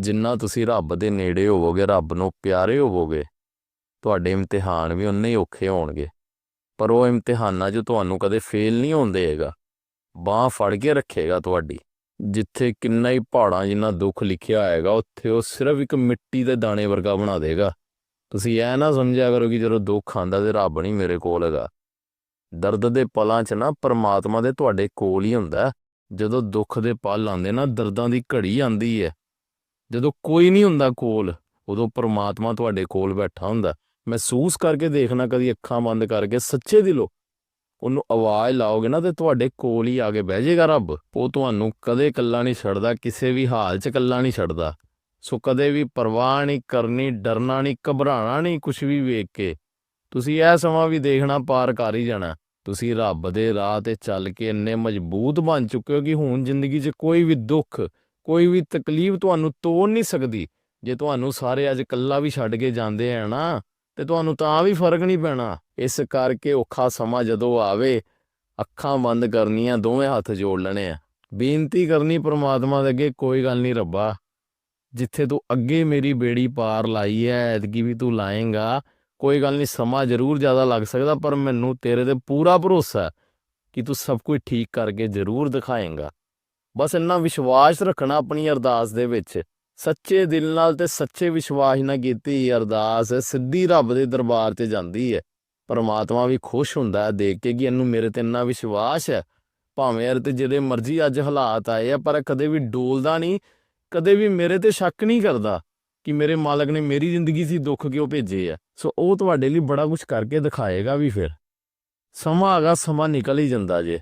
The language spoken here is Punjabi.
ਜਿੰਨਾ ਤੁਸੀਂ ਰੱਬ ਦੇ ਨੇੜੇ ਹੋਵੋਗੇ, ਰੱਬ ਨੂੰ ਪਿਆਰੇ ਹੋਵੋਗੇ, ਤੁਹਾਡੇ ਇਮਤਿਹਾਨ ਵੀ ਉਨੇ ਹੀ ਔਖੇ ਹੋਣਗੇ। ਪਰ ਉਹ ਇਮਤਿਹਾਨਾਂ 'ਚ ਤੁਹਾਨੂੰ ਕਦੇ ਫੇਲ ਨਹੀਂ ਹੋਣ ਦੇਗਾ ਬਾਹ ਫੜ ਕੇ ਰੱਖੇਗਾ ਤੁਹਾਡੀ। ਜਿੱਥੇ ਕਿੰਨਾ ਹੀ ਪਹਾੜਾਂ ਜਿੰਨਾ ਦੁੱਖ ਲਿਖਿਆ ਹੋਏਗਾ, ਉੱਥੇ ਉਹ ਸਿਰਫ ਇੱਕ ਮਿੱਟੀ ਦੇ ਦਾਣੇ ਵਰਗਾ ਬਣਾ ਦੇਗਾ ਤੁਸੀਂ ਇਹ ਨਾ ਸਮਝਿਆ ਕਰੋ ਕਿ ਜਦੋਂ ਦੁੱਖ ਆਂਦਾ ਤੇ ਰੱਬ ਨਹੀਂ ਮੇਰੇ ਕੋਲ ਹੈਗਾ। ਦਰਦ ਦੇ ਪਲਾਂ 'ਚ ਨਾ ਪਰਮਾਤਮਾ ਦੇ ਤੁਹਾਡੇ ਕੋਲ ਹੀ ਹੁੰਦਾ। ਜਦੋਂ ਦੁੱਖ ਦੇ ਪਲ ਆਉਂਦੇ ਨਾ, ਦਰਦਾਂ ਦੀ ਘੜੀ ਆਂਦੀ ਹੈ ਜਦੋਂ ਕੋਈ ਨਹੀਂ ਹੁੰਦਾ ਕੋਲ, ਉਦੋਂ ਪਰਮਾਤਮਾ ਤੁਹਾਡੇ ਕੋਲ ਬੈਠਾ ਹੁੰਦਾ। ਮਹਿਸੂਸ ਕਰਕੇ ਦੇਖਣਾ ਕਦੀ ਅੱਖਾਂ ਬੰਦ ਕਰਕੇ ਸੱਚੇ ਦਿਲੋਂ। ਉਹਨੂੰ ਆਵਾਜ਼ ਲਾਓਗੇ ਨਾ ਤੇ ਤੁਹਾਡੇ ਕੋਲ ਹੀ ਆ ਕੇ ਬਹਿ ਜਾਏਗਾ ਰੱਬ। ਉਹ ਤੁਹਾਨੂੰ ਕਦੇ ਇਕੱਲਾ ਨਹੀਂ ਛੱਡਦਾ, ਕਿਸੇ ਵੀ ਹਾਲ 'ਚ ਇਕੱਲਾ ਨਹੀਂ ਛੱਡਦਾ। ਸੋ ਕਦੇ ਵੀ ਪਰਵਾਹ ਨਹੀਂ ਕਰਨੀ, ਡਰਨਾ ਨਹੀਂ ਘਬਰਾਣਾ ਨਹੀਂ ਕੁਝ ਵੀ ਵੇਖ ਕੇ। ਤੁਸੀਂ ਇਹ ਸਮਾਂ ਵੀ ਦੇਖਣਾ ਪਾਰ ਕਰ ਹੀ ਜਾਣਾ। ਤੁਸੀਂ ਰੱਬ ਦੇ ਰਾਹ ਤੇ ਚੱਲ ਕੇ ਇੰਨੇ ਮਜ਼ਬੂਤ ਬਣ ਚੁੱਕੇ ਹੋ ਕਿ ਹੁਣ ਜ਼ਿੰਦਗੀ 'ਚ ਕੋਈ ਵੀ ਦੁੱਖ ਕੋਈ ਵੀ ਤਕਲੀਫ ਤੁਹਾਨੂੰ ਤੋੜ ਨਹੀਂ ਸਕਦੀ। ਜੇ ਤੁਹਾਨੂੰ ਸਾਰੇ ਅੱਜ ਇਕੱਲਾ ਵੀ ਛੱਡ ਕੇ ਜਾਂਦੇ ਆ ਨਾ, ਤੇ ਤੁਹਾਨੂੰ ਤਾਂ ਵੀ ਫ਼ਰਕ ਨਹੀਂ ਪੈਣਾ। ਇਸ ਕਰਕੇ ਔਖਾ ਸਮਾਂ ਜਦੋਂ ਆਵੇ, ਅੱਖਾਂ ਬੰਦ ਕਰਨੀਆਂ, ਦੋਵੇਂ ਹੱਥ ਜੋੜ ਲੈਣੇ ਆ। ਬੇਨਤੀ ਕਰਨੀ ਪ੍ਰਮਾਤਮਾ ਦੇ ਅੱਗੇ, ਕੋਈ ਗੱਲ ਨਹੀਂ ਰੱਬਾ। ਜਿੱਥੇ ਤੂੰ ਅੱਗੇ ਮੇਰੀ ਬੇੜੀ ਪਾਰ ਲਾਈ ਐ, ਐਤਕੀ ਵੀ ਤੂੰ ਲਾਏਗਾ, ਕੋਈ ਗੱਲ ਨਹੀਂ, ਸਮਾਂ ਜ਼ਰੂਰ ਜ਼ਿਆਦਾ ਲੱਗ ਸਕਦਾ, ਪਰ ਮੈਨੂੰ ਤੇਰੇ ਤੇ ਪੂਰਾ ਭਰੋਸਾ ਕਿ ਤੂੰ ਸਭ ਕੁਝ ਠੀਕ ਕਰਕੇ ਜ਼ਰੂਰ ਦਿਖਾਏਗਾ। ਬਸ ਇੰਨਾ ਵਿਸ਼ਵਾਸ ਰੱਖਣਾ ਆਪਣੀ ਅਰਦਾਸ ਦੇ ਵਿੱਚ। ਸੱਚੇ ਦਿਲ ਨਾਲ ਤੇ ਸੱਚੇ ਵਿਸ਼ਵਾਸ ਨਾਲ ਕੀਤੀ ਅਰਦਾਸ ਸਿੱਧੀ ਰੱਬ ਦੇ ਦਰਬਾਰ ਤੇ ਜਾਂਦੀ ਹੈ। ਪਰਮਾਤਮਾ ਵੀ ਖੁਸ਼ ਹੁੰਦਾ ਹੈ ਦੇਖ ਕੇ ਕਿ ਇਹਨੂੰ ਮੇਰੇ ਤੇ ਇੰਨਾ ਵਿਸ਼ਵਾਸ ਹੈ। ਭਾਵੇਂ ਯਾਰ ਤੇ ਜਿਹਦੇ ਮਰਜ਼ੀ ਅੱਜ ਹਾਲਾਤ ਆਏ ਆ, ਪਰ ਕਦੇ ਵੀ ਡੋਲਦਾ ਨਹੀਂ, ਕਦੇ ਵੀ ਮੇਰੇ ਤੇ ਸ਼ੱਕ ਨਹੀਂ ਕਰਦਾ ਕਿ ਮੇਰੇ ਮਾਲਕ ਨੇ ਮੇਰੀ ਜ਼ਿੰਦਗੀ 'ਚ ਹੀ ਦੁੱਖ ਕਿਉਂ ਭੇਜੇ ਆ। ਸੋ ਉਹ ਤੁਹਾਡੇ ਲਈ ਬੜਾ ਕੁਝ ਕਰਕੇ ਦਿਖਾਏਗਾ ਵੀ ਫਿਰ। ਸਮਾਂ ਆਗਾ ਸਮਾਂ ਨਿਕਲ ਹੀ ਜਾਂਦਾ ਜੇ।